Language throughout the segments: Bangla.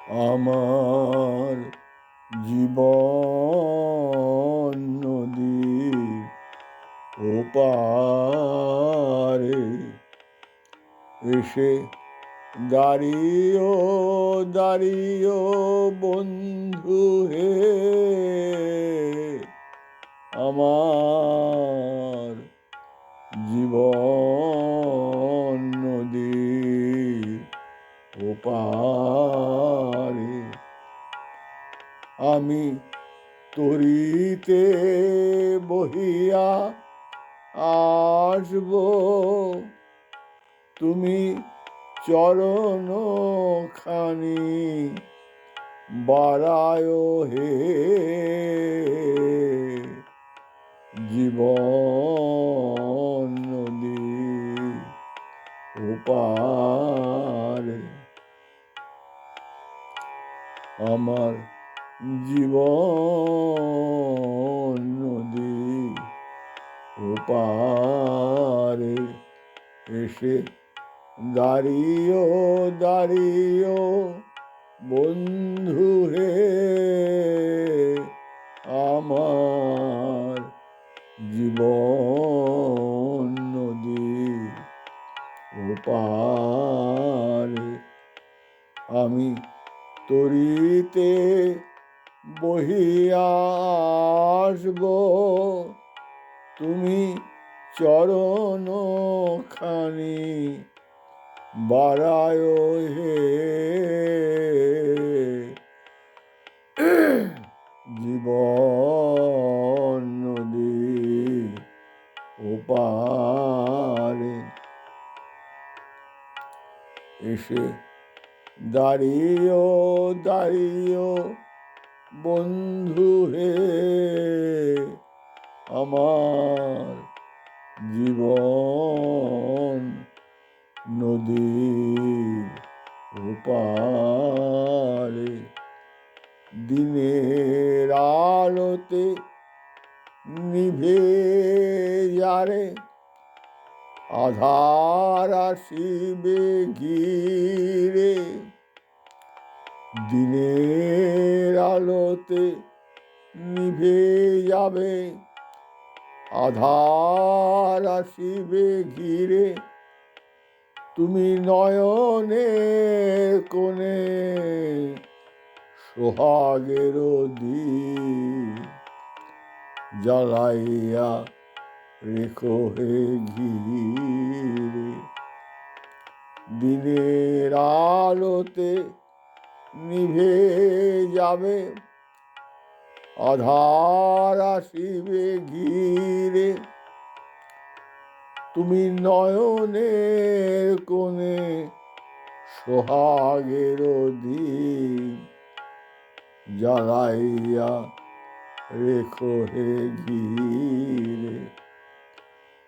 আমার জীবন নদীর ওপারে এসে দাঁড়িয়েও দাঁড়িয়েও বন্ধু হে আমার জীবন নদীর ওপারে আমি তরিতে বহিয়া আসব। তুমি চরণ খানি বাড়ায় হে জীবন নদী ওপারে। আমার জীবন নদী ওপারে এসে দাঁড়িয়েও দাঁড়িয়েও বন্ধু হে আমার জীবন নদী ওপারে আমি তরিতে বহিয়া আসব। তুমি চরণ খানি বাড়ায় হে। জীবন নদী ওপারে এসে দাঁড়িয়েও দাঁড়িয়েও বন্ধু হে আমার জীবন নদী ওপারে দিনের আলোতে নিভে যারে আধার আসিবে ঘিরে দিনের আলোতে নিভে যাবে, আধার আসিবে ঘিরে। তুমি নয়নের কোণে সোহাগের জ্বালাইয়া রেখো হে ঘিরে। দিনের আলোতে নিভে যাবে। আধার আসিবে ঘিরে তুমি নয়নের কোণে সোহাগের দ্বীপ জ্বালাইয়া রেখো হে ঘিরে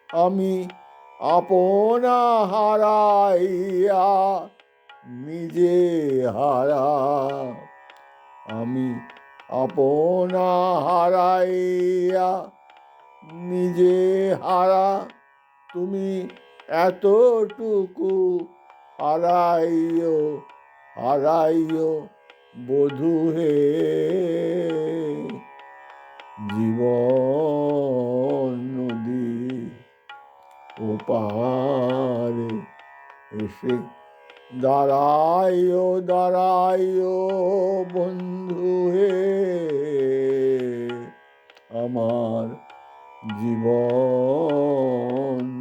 আমি আপনা হারাইয়া নিজে হারা, আমি আপনা হারাইয়া নিজে হারা, তুমি এতটুকু হারাইও হারাইও বধূ হে। জীবন নদী ওপারে এসে দাঁড়াইও দাঁড়াইও বন্ধু হে। আমার জীবন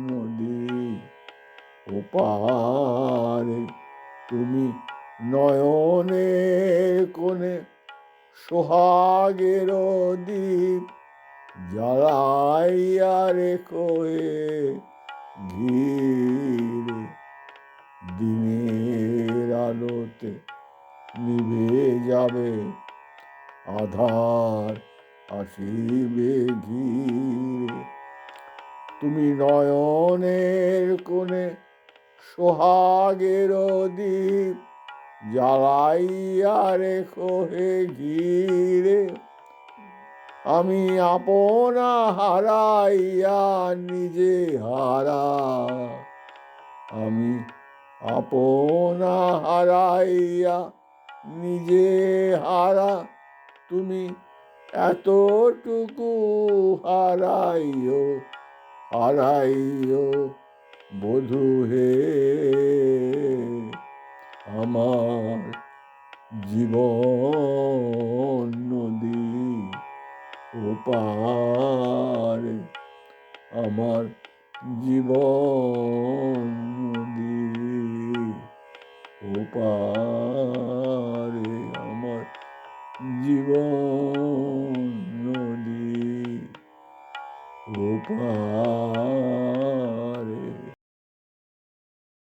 নদী ওপারে তুমি নয়নের কোণে সোহাগের দ্বীপ জ্বালাইয়া রেখো হে ঘিরে। নিভে যাবে। আধার আসিবে ঘিরে। তুমি নয়নের কোণে সোহাগের দ্বীপ জ্বালাইয়া রেখো হে ঘিরে। আমি আপনা হারাইয়া নিজে হারা। আমি আপনা হারাইয়া নিজে হারা, তুমি এতটুকু হারাইও হারাইও বধু হে। আমার জীবন নদী ওপার আমার জীবন নদী ওপারে জীবন নদী ওপার